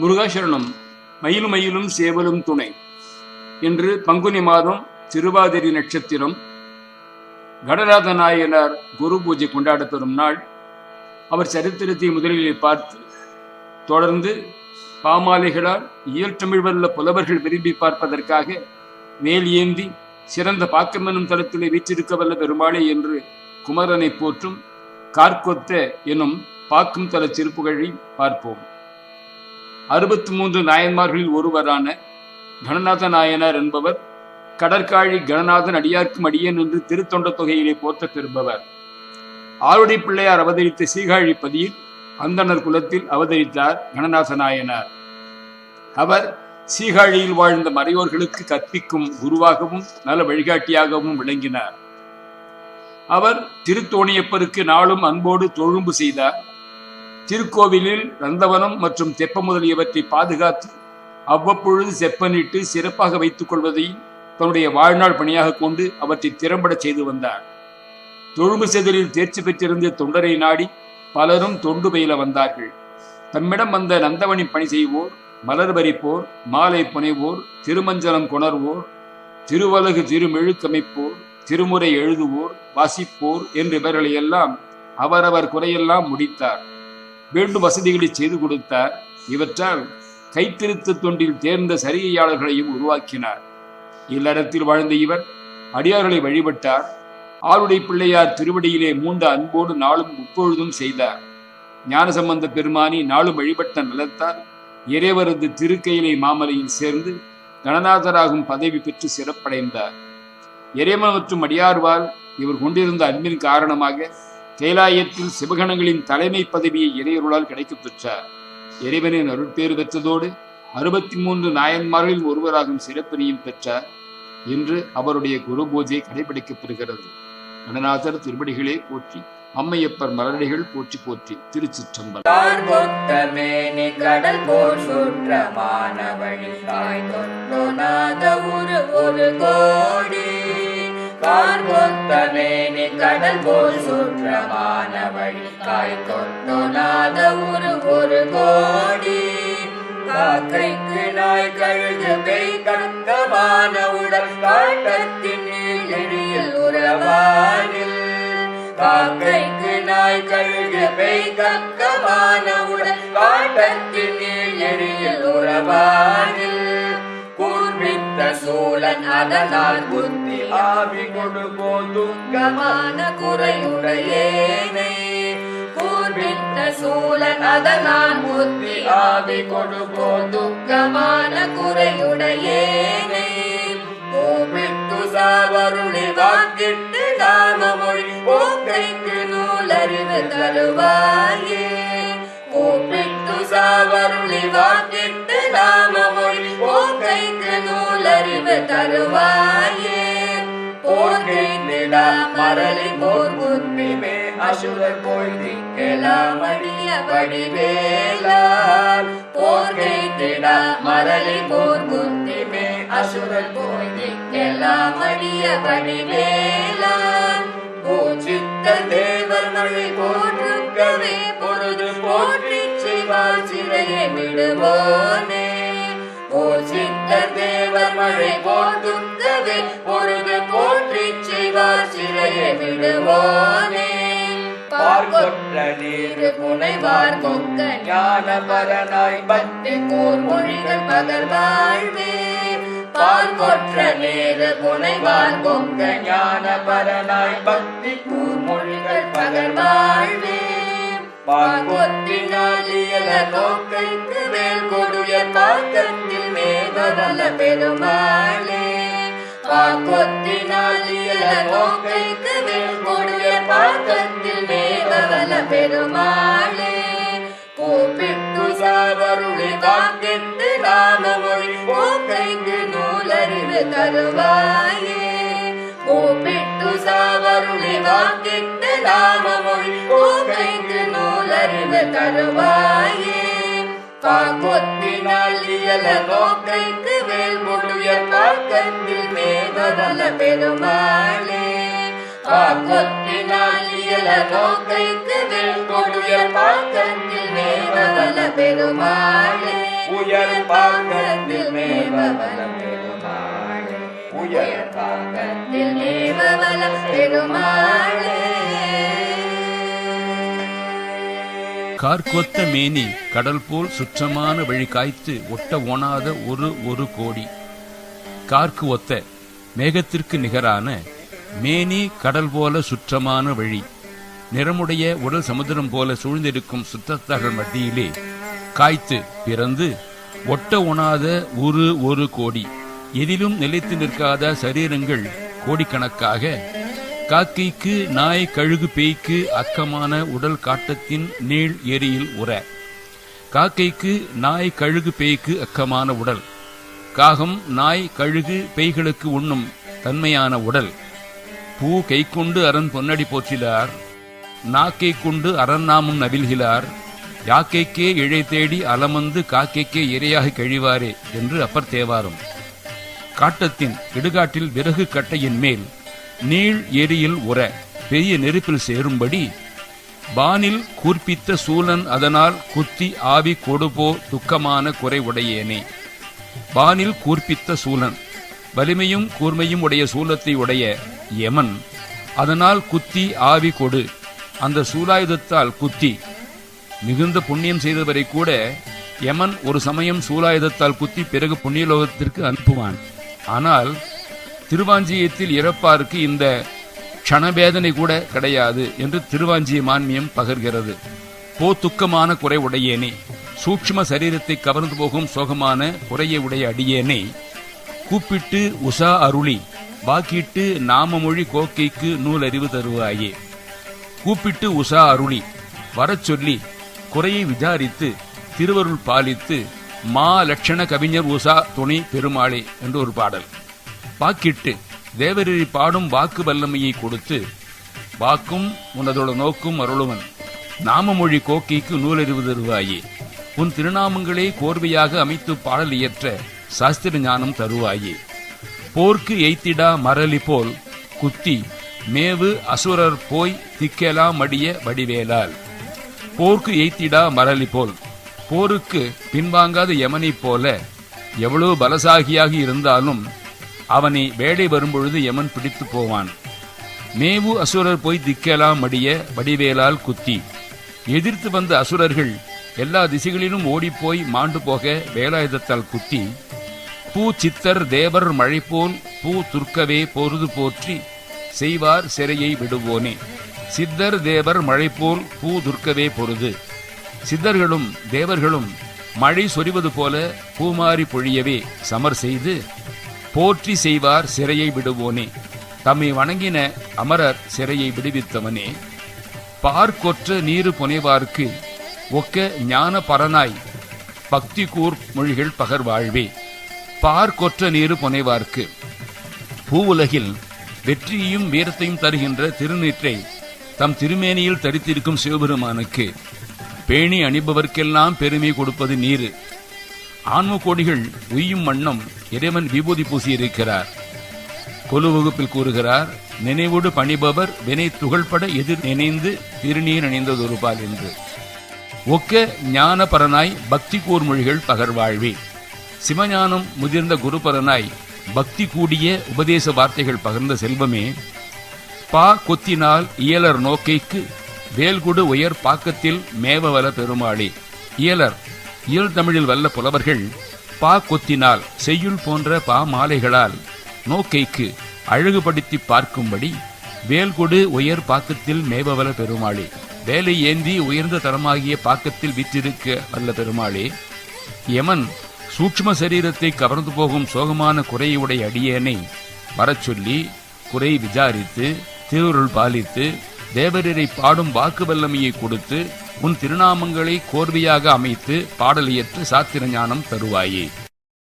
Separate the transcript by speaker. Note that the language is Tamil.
Speaker 1: முருகாசரணம் மயிலும் மயிலும் சேவலும் துணை என்று பங்குனி மாதம் திருவாதிரி நட்சத்திரம் கடநாத நாயனார் குரு பூஜை கொண்டாடப்பெறும் நாள். அவர் சரித்திரத்தை முதலில் பார்த்து தொடர்ந்து பாமாலைகளால் இயல் வல்ல புலவர்கள் விரும்பி பார்ப்பதற்காக மேல் ஏந்தி சிறந்த பாக்கம் எனும் தளத்திலே வீற்றிருக்க வல்ல பெருமாளே என்று குமரனை போற்றும் கார்கொத்த எனும் பாக்கும் தல திருப்புகழை பார்ப்போம். அறுபத்தி மூன்று நாயன்மார்களில் ஒருவரான கணநாத நாயனார் என்பவர் கடற்காழி கணநாதன் அடியார்க்கும் அடியன் என்று திருத்தொண்ட தொகையிலே போற்ற பெறுபவர் ஆருடி பிள்ளையார் அவதரித்த சீகாழி பதியில் அந்தணர் குலத்தில் அவதரித்தார் கணநாத நாயனார். அவர் சீகாழியில் வாழ்ந்த மறையோர்களுக்கு கற்பிக்கும் குருவாகவும் நல வழிகாட்டியாகவும் விளங்கினார். அவர் திருத்தோணியப்பருக்கு நாளும் அன்போடு தொழும்பு செய்தார். திருக்கோவிலில் நந்தவனம் மற்றும் தெப்ப முதலியவற்றை பாதுகாத்து அவ்வப்பொழுது செப்பனிட்டு சிறப்பாக வைத்துக் கொள்வதை தன்னுடைய வாழ்நாள் பணியாக கொண்டு அவற்றை திறம்பட செய்து வந்தார். தொழும்பு செதலில் தேர்ச்சி பெற்றிருந்த தொண்டரை நாடி பலரும் தொண்டு பயில வந்தார்கள். தம்மிடம் வந்த நந்தவனி பணி செய்வோர் மலர் பறிப்போர் மாலை புனைவோர் திருமஞ்சனம் கொணர்வோர் திருவலகு திருமெழுக்கமைப்போர் திருமுறை எழுதுவோர் வாசிப்போர் என்று இவர்களை எல்லாம் அவரவர் குறையெல்லாம் முடித்தார். வேண்டும் வசதிகளை செய்து கொடுத்தார். இவற்றால் கைத்திருத்த தொண்டில் தேர்ந்த சரிகையாளர்களையும் உருவாக்கினார். இல்லறத்தில் வாழ்ந்த இவர் அடியார்களை வழிபட்டார். ஆளுடை பிள்ளையார் திருவடியிலே மூண்ட அன்போடு நாளும் முப்பொழுதும் செய்தார். ஞானசம்பந்த பெருமானி நாளும் வழிபட்ட நலத்தால் இறைவரது திருக்கையிலை மாமலையில் சேர்ந்து கணநாதராகும் பதவி பெற்று சிறப்படைந்தார். இறைவன் மற்றும் அடியார்வால் இவர் கொண்டிருந்த அன்பின் காரணமாக கைலாயத்தில் சிவகணங்களின் தலைமை பதவியை இறையருளால் கிடைக்கப் பெற்றார் இறைவனின் அருட்பேறு பெற்றதோடு அறுபத்தி மூன்று நாயன்மார்களில் ஒருவராகும் சிறப்பினையும் பெற்றார் இன்று அவருடைய குரு பூஜை கடைபிடிக்கப்படுகிறது கணநாதர் திருவடிகளே போற்றி அம்மையப்பர் மலரடிகள் போற்றி போற்றி திருச்சிற்றம்பலம்.
Speaker 2: கடல் சுற்றமான வழி தாய் ஒரு ஒரு கோடி. பார்வொத்த கொத்தமேனி கடல் போல் சுற்றமான வழி காய் தொண்டோநாத ஒரு ஒரு கோடி. காக்கைக்கு நாய் கழுது பெய் கங்கமான உடல் காட்டத்தின் எழில் உறவானில் காக்கைக்கு நாய் கழுது பெய் கக்கமான உடல் காட்டத்தின் எழில் உறவானில் சோழன் அதனால் புத்தி ஆவி கொடுபோ துக்கமான குறையுடையேனை கூர்மித்த சூழன் அதனால் புத்தி ஆவி கொடுபோ துக்கமான குறையுடையேனை கூப்பிட்டு சாவருளி வாக்கிட்டு நாமமொழி போக்கைக்கு நூலறிவு தருவாயே. கூப்பிட்டு சாவருளி வாக்கிட்டு நாமமொழி நூலறிவு தருவாயே. போர்க்கிடா மரளி போர் புத்திமே அசுரர் போய் திக்கலாம் அடிய போர்கை போர்க்கிடா மரளி போர் புத்திமே அசுரர் போய் திக்கலாம் அடிய வடிவேலார். பூஜித்த தேவர் மழை போற்றுக்கவே பொழுது போற்றி சிவா சிறையை விடுவோனே. போல் சித்தர் தேவர் மழை போற்றுக்கவே பொழுது போற்றி செய்வார் சிறையை விடுவானே. பார்கொற்ற நீர் புனைவார் கொக்க ஞான பரனாய் பக்தி கூர் மொழிகள் மகள் வாழ்வே பார்கொற்ற நீர் புனைவார் கொங்க ஞான பரனாய் பக்தி கூர் மொழிகள் மகள் வாழ்வே பார்கொத்தினால் இயல நோக்கைக்கு வேல் கொடுய பார்க்க மேகவல பெருமாளே பாக்கொத்தினால் இயல நோக்கைக்கு வேல் கொடிய பாக்கத்தில் மேகவல பெருமாளே கூப்பிட்டு சாவருளி வாக்கிட்டு நாமமொழி போக்கைக்கு நூலறிவு தருவாயே. கூப்பிட்டு சாவருளி வாக்கிட்டு நாமமொழி போக்கைக்கு நூலறிவு தருவாயே. பாக்கொத்தினால் இயல நோக்கைக்கு வேல் முழுய பாக்கத்தில் மேகவல பெருமாளே. பாக்கொத்தினால் இயல நோக்கைக்கு வேல் முழுய பாக்கத்தில் மேகவல பெருமாளே. உயர் பாகத்தில் மேவவல பெருமாளே. உயர் பாகத்தில் மேவவல பெருமாளே.
Speaker 1: கார்கொத்த மேனி கடல் போல் சுற்றமான வழி காய்த்து ஒட்ட ஓனாத ஒரு ஒரு கோடி. கார்க்கு ஒத்த மேகத்திற்கு நிகரான மேனி கடல் போல சுற்றமான வழி. நிறமுடைய உடல் சமுத்திரம் போல சூழ்ந்திருக்கும் சுத்தத்தர்கள் மத்தியிலே காய்த்து பிறந்து ஒட்ட உணாத ஒரு ஒரு கோடி. எதிலும் நிலைத்து நிற்காத சரீரங்கள் கோடிக்கணக்காக காக்கைக்கு நாய் கழுகு பேய்க்கு அக்கமான உடல் காட்டத்தின் நீள் எரியில் உற. காக்கைக்கு நாய் கழுகு பேய்க்கு அக்கமான உடல். காகம் நாய் கழுகு பேய்களுக்கு உண்ணும் தன்மையான உடல். பூ கை கொண்டு அரண் பொன்னடி போற்றிலார். நாக்கை கொண்டு அரண் நாமம் நவில்கிறார் யாக்கைக்கே இழை தேடி அலமந்து காக்கைக்கே இரையாக கழிவாரே என்று அப்பர் தேவாரம். காட்டத்தின் இடுகாட்டில் விறகு கட்டையின் மேல் நீள் எரியில் உற. பெரிய நெருப்பில் சேரும்படி வானில் கூர்ப்பித்த சூழன் அதனால் குத்தி ஆவி கொடுபோ துக்கமான குறை உடையேனே. வானில் கூர்ப்பித்த சூழன் வலிமையும் கூர்மையும் உடைய சூலத்தை உடைய யமன். அதனால் குத்தி ஆவி கொடு. அந்த சூலாயுதத்தால் குத்தி. மிகுந்த புண்ணியம் செய்தவரை கூட யமன் ஒரு சமயம் சூலாயுதத்தால் குத்தி பிறகு புண்ணியலோகத்திற்கு அனுப்புவான். ஆனால் திருவாஞ்சியத்தில் இறப்பாருக்கு இந்த க்ஷணவேதனை கூட கிடையாது என்று திருவாஞ்சிய மான்மியம் பகர்கிறது. போ துக்கமான குறை உடையேனே. சூக்ஷ்ம சரீரத்தை கவர்ந்து போகும் சோகமான குறையை உடைய அடியேனை. கூப்பிட்டு உஷா அருளி வாக்கிட்டு நாமமொழி கோக்கைக்கு நூல் அறிவு தருவாயே. கூப்பிட்டு உஷா அருளி வரச் சொல்லி குறையை விசாரித்து திருவருள் பாலித்து மா லட்சண கவிஞர் உஷா துணை பெருமாளே என்று ஒரு பாடல். வாக்கிட்டு தேவரீரை பாடும் வாக்கு வல்லமையை கொடுத்து வாக்கும் உனதோட நோக்கும் அருளுவன். நாமமொழி கோக்கிக்கு நூலறிவு தருவாயே. உன் திருநாமங்களே கோர்வையாக அமைத்து பாடல் இயற்ற சாஸ்திர ஞானம் தருவாயே. போர்க்கு எய்த்திடா மரளி போல் குத்தி மேவு அசுரர் போய் திக்கலா மடிய வடிவேலால். போர்க்கு எய்த்திடா மரளி போல் போருக்கு பின்வாங்காத யமனைப் போல எவ்வளவு பலசாகியாக இருந்தாலும் அவனை வேடை வரும்பொழுது யமன் பிடித்து போவான். மேவு அசுரர் போய் திக்கலாம் மடிய வடிவேலால் குத்தி. எதிர்த்து வந்த அசுரர்கள் எல்லா திசைகளிலும் ஓடிப்போய் மாண்டு போக வேலாயுதத்தால் குத்தி பூ சித்தர் தேவர் மழை போல் பூ துர்க்கவே பொருது போற்றி செய்வார் சிறையை விடுவோனே. சித்தர் தேவர் மழை போல் பூ துர்க்கவே பொருது. சித்தர்களும் தேவர்களும் மழை சொரிவது போல பூமாரி பொழியவே சமர் செய்து போற்றி செய்வார் சிறையை விடுவோனே. தம்மை வணங்கின அமரர் சிறையை விடுவித்தவனே. பார்க்கொற்ற நீரு புனைவார்க்கு ஒக்க ஞான பரனாய் பக்தி கூர் மொழிகள் பகர் வாழ்வே. பார்க்கொற்ற நீரு புனைவார்க்கு. பூவுலகில் வெற்றியையும் வீரத்தையும் தருகின்ற திருநீற்றை தம் திருமேனியில் தரித்திருக்கும் சிவபெருமானுக்கு. பேணி அணிபவர்க்கெல்லாம் பெருமை கொடுப்பது நீரு. ஆன்ம கோடிகள் உய்யும் வண்ணம் இறைவன் விபூதி பூசியிருக்கிறார். கொலு வகுப்பில் கூறுகிறார் நினைவோடு பணிபவர் வினை துகள்பட எதிர் நினைந்து திருநீர் அணிந்ததொரு பால் என்று. ஒக்க ஞானபரனாய் பக்தி கூர் மொழிகள் பகர்வாழ்வே. சிவஞானம் முதிர்ந்த குருபரனாய் பக்தி கூடிய உபதேச வார்த்தைகள் பகர்ந்த செல்வமே. பா கொத்தினால் இயலர் நோக்கைக்கு வேல்குடு உயர் பாக்கத்தில் மேவவல பெருமாளே. இயலர் இயல் தமிழில் வல்ல புலவர்கள் பா கொத்தினால் செய்யுள் போன்ற பா மாலைகளால் நோக்கைக்கு அழகுபடுத்தி பார்க்கும்படி வேல்கொடு உயர் பாக்கத்தில் மேபவல பெருமாளே வேலை ஏந்தி உயர்ந்த தரமாகிய பாக்கத்தில் விற்றிருக்க வல்ல பெருமாளே யமன் சூக்ஷ்ம சரீரத்தை கவர்ந்து போகும் சோகமான குறையுடைய அடியேனை வரச் சொல்லி குறை விசாரித்து திருவுருள் பாலித்து தேவரரை பாடும் வாக்கு வல்லமையை கொடுத்து உன் திருநாமங்களை கோர்வையாக அமைத்து பாடலியற்று சாத்திர ஞானம் தருவாயே.